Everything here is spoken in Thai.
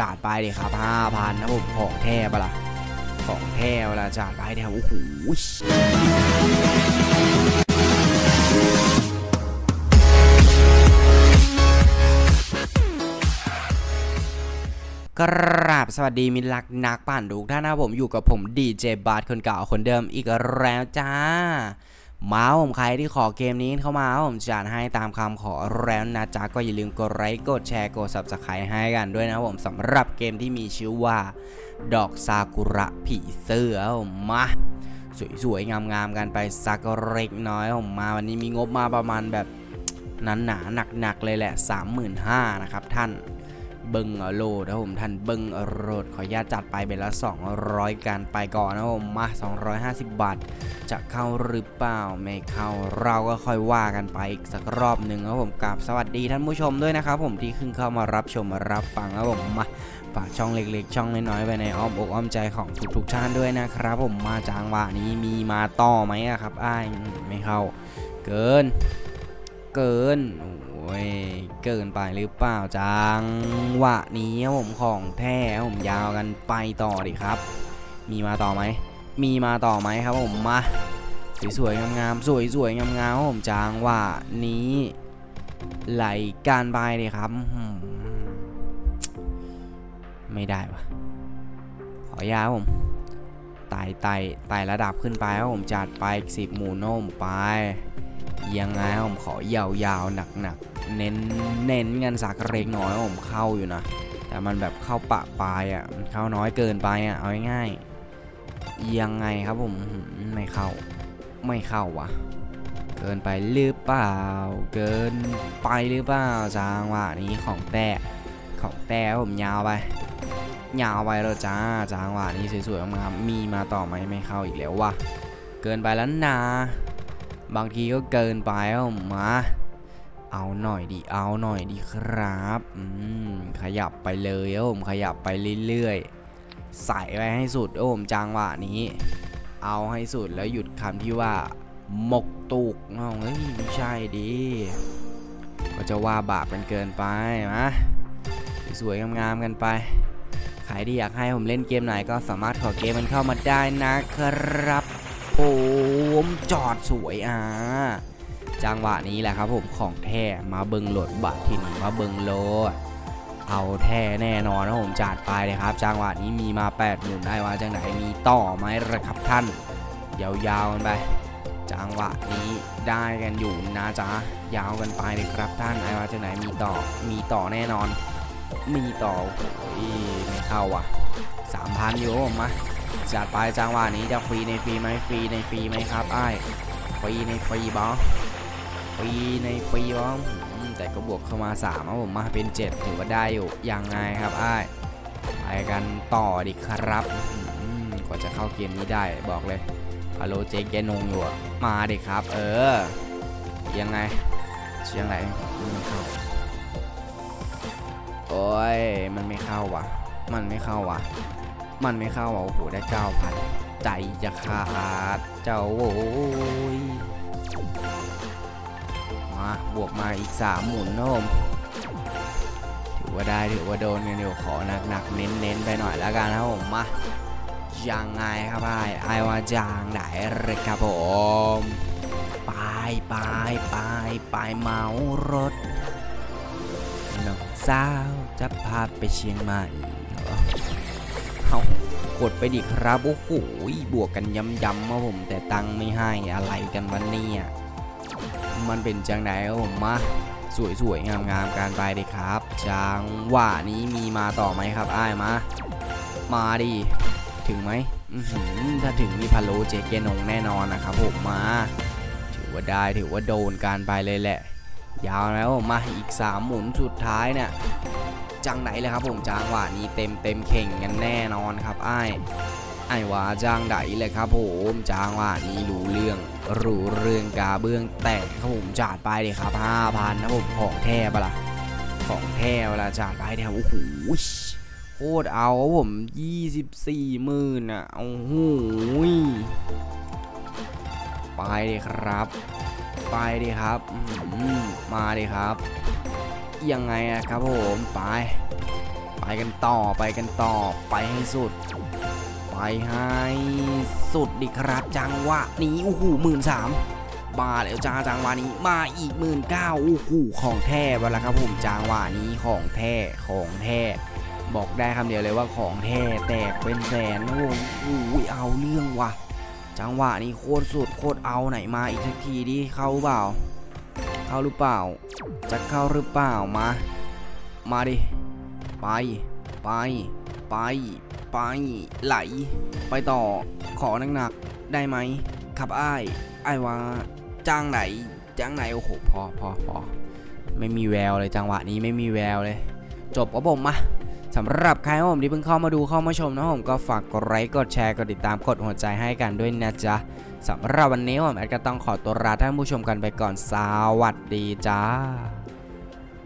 จัดไปเดิครับห้าพันนะผมของแท้ปะล่ะของแท้เวลาจัดไปเนี่ยโอ้โหกราบสวัสดีมิตรรักนักปั่นทุกท่านนะผมอยู่กับผมดีเจบาร์คนเก่าคนเดิมอีกแล้วจ้า มาผมใครที่ขอเกมนี้เข้ามาผมจัดให้ตามคำขอแล้วนะจ๊ะก็อย่าลืมกดไลค์กดแชร์กด subscribe ให้กันด้วยนะผมสำหรับเกมที่มีชื่อว่า ดอกซากุระผีเสื้อผมมาสวยๆ งามๆ กันไปสักเล็กน้อยผมมาวันนี้มีงบมาประมาณแบบนั้นหนาๆหนักๆ เลยแหละ 35,000นะครับท่าน เบิงโลดนะผมท่านเบิงโรดขออนุญาตจัดไปเป็นละ 200กันไปก่อนนะผมมา 250 บาท จะเข้าหรือเปล่าไม่เข้าเราก็ค่อยว่ากันไปอีกสักรอบหนึ่งครับผมกับสวัสดีท่านผู้ชมด้วยนะครับผมที่ขึ้นเข้ามารับชมมารับฟังครับผมมาฝากช่องเล็กๆ ช่องน้อยๆไว้ในอ้อมอกอ้อมใจของทุกๆท่านด้วยนะครับ ผมมาจางหวะนี้มีมาต่อไหมครับอ้ายไม่เข้า เกิน เกินโอ้ย เกินไปหรือเปล่าจังวะนี้ผมของแท้ผมยาวกันไปต่อดิครับ มีมาต่อไหม มีมาต่อไหมครับผมมาสวยๆงามๆสวยๆงามๆครับผมจางว่านี้ไหลการไปเลยครับ ไม่ได้วะขอยาผมไต่ไต่ไต่ระดับขึ้นไปครับผมจัดไปสิบหมูโน่มไป ยังไงครับผมขอยาวๆหนักๆ เน้นเน้นงินสักเล็กน้อยผมเข้าอยู่นะ แต่มันแบบเข้าปะปลายอะมันเข้าน้อยเกินไปอะเอาง่ายๆยังไงครับผมไม่เข้าไม่เข้าวะเกินไปหรือเปล่า เกินไปหรือเปล่าจางหวะนี้ของแต่ของแต่ผมยาวไปยาวไปแล้วจ้าจางหวะนี้สวยๆงามมีมาต่อไหมไม่เข้าอีกแล้ววะเกินไปแล้วนะบางทีก็เกินไปครับผมมา เอาหน่อยดิเอาหน่อยดิครับอืมขยับไปเลยครับผมขยับไปเรื่อยๆใส่ไปให้สุดครับผมจังหวะนี้ เอาให้สุดแล้วหยุดคำที่ว่าหมกตุกน้องเฮ้ยไม่ใช่ดิก็จะว่าบาปกันเกินไปนะสวยงามๆกันไปใครที่อยากให้ผมเล่นเกมไหนก็สามารถขอเกมมันเข้ามาได้นะครับผมจอดสวยอะ จังหวะนี้แหละครับผมของแท้มาเบิงโหลดบัตรที่นี่มาเบิงโหลดเอาแท้แน่นอนนะผมจัดไปเลยครับ จังหวะนี้มีมา8หมุนได้ว่าจังไหนมีต่อไหมระครับท่านยาวๆกันไปจังหวะนี้ได้กันอยู่นะจ๊ะยาวกันไปเลยครับท่านไอ้ว่าจังไหนมีต่อมีต่อแน่นอน มีต่อโอ้ยไม่เข้าว่ะ3,000อยู่ผมมาจัดไปจังหวะนี้จะฟรีในฟรีไหมฟรีในฟรีไหมครับไอ้ฟรีในฟรีบอฟ รีในฟรีบ้างแต่ก็บวกเข้ามา3ครับผมมาเป็น 7 ถือว่าได้อยู่ยังไงครับไอ้ไปกันต่อดิครับกว่าจะเข้าเกมนี้ได้บอกเลยฮัลโหลเจแกนงอยู่มาดิครับ เออ ยังไงเชียงไหนไม่เข้าโอ้ยมันไม่เข้าว่ะมันไม่เข้าว่ะมันไม่เข้าวะโอ้โหได้9,000ใจจะขาดเจ้าโอ้ย มาบวกมาอีก 3 หมุนนะผมถือว่าได้ถือว่าโดนกันอยู่ขอหนักๆเน้นๆไปหน่อยแล้วกันนะผมมายังไงครับไอ้ไอ้ว่าจางไหนเลยครับผมไปไปไปไปเมารถน้องสาวจะพาไปเชียงใหม่เอากดไปดิครับ โอ้โหบวกกันย้ำๆมาผมแต่ตังไม่ให้อะไรกันวันนี้ มันเป็นจังไหนครับผมมาสวยๆ งามๆการไปเลยครับ จังหวะนี้มีมาต่อไหมครับอ้ายมา มาดิถึงไหมถ้าถึงมีพะโลเจเกนงแน่นอนนะครับผมมา ถือว่าได้ถือว่าโดนการไปเลยแหละ ยาวแล้วมมาอีก 3 หมุนสุดท้ายเนี่ยจังไหนเลยครับผมจังหวะนี้เต็มเต็มเข่งกันแน่นอนครับอ้าย ไอว่าจ้างไดเลยครับผมจ้างว่านี้รู้เรื่องรู้เรื่องกาเบื้องแตกครับผมจัดไปเลยครับ5,000นนะผมของแท้ปะล่ะของแท้เวลาจัดไปเนี่ยโอ้โหโคตรเอาครับผม24หมื่นอะโอ้โหไปเลยครับ ไปดิครับมาดิครับยังไงอะครับผมไป ไปกันต่อไปกันต่อไปให้สุด ไปให้สุดดิครับจังหวะนี้โอ้โหหมื่นสามมาแล้วจ้าจังหวะนี้มาอีกหมื่นเก้าโอ้โหของแท้ไปแล้วครับผมจังหวะนี้ของแท้ของแท้บอกได้คำเดียวเลยว่าของแท้แตกเป็นแสนนะผมอุ้ยเอาเรื่องว่ะ จังหวะนี้โคตรสุดโคตรเอาไหนมาอีกสักทีดิเข้าเปล่า เข้าหรือเปล่า จะเข้าหรือเปล่ามา มาดิ ไป ไป ไป ไป ไหล ไปต่อ ขอหนักๆ ได้ไหม ขับอ้ายอ้ายว่า จ้างไหน จ้างไหน โอ้โห พอพอพอไม่มีแววเลยจังหวะนี้ไม่มีแววเลย จบครับผมมาสำหรับใครผมที่เพิ่งเข้ามาดูเข้ามาชมนะผมก็ฝากกดไลค์กดแชร์กดติดตามกดหัวใจให้กันด้วยนะจ๊ะสำหรับวันนี้ผมแอดก็ต้องขอตัวลาท่านผู้ชมกันไปก่อนสวัสดีจ้า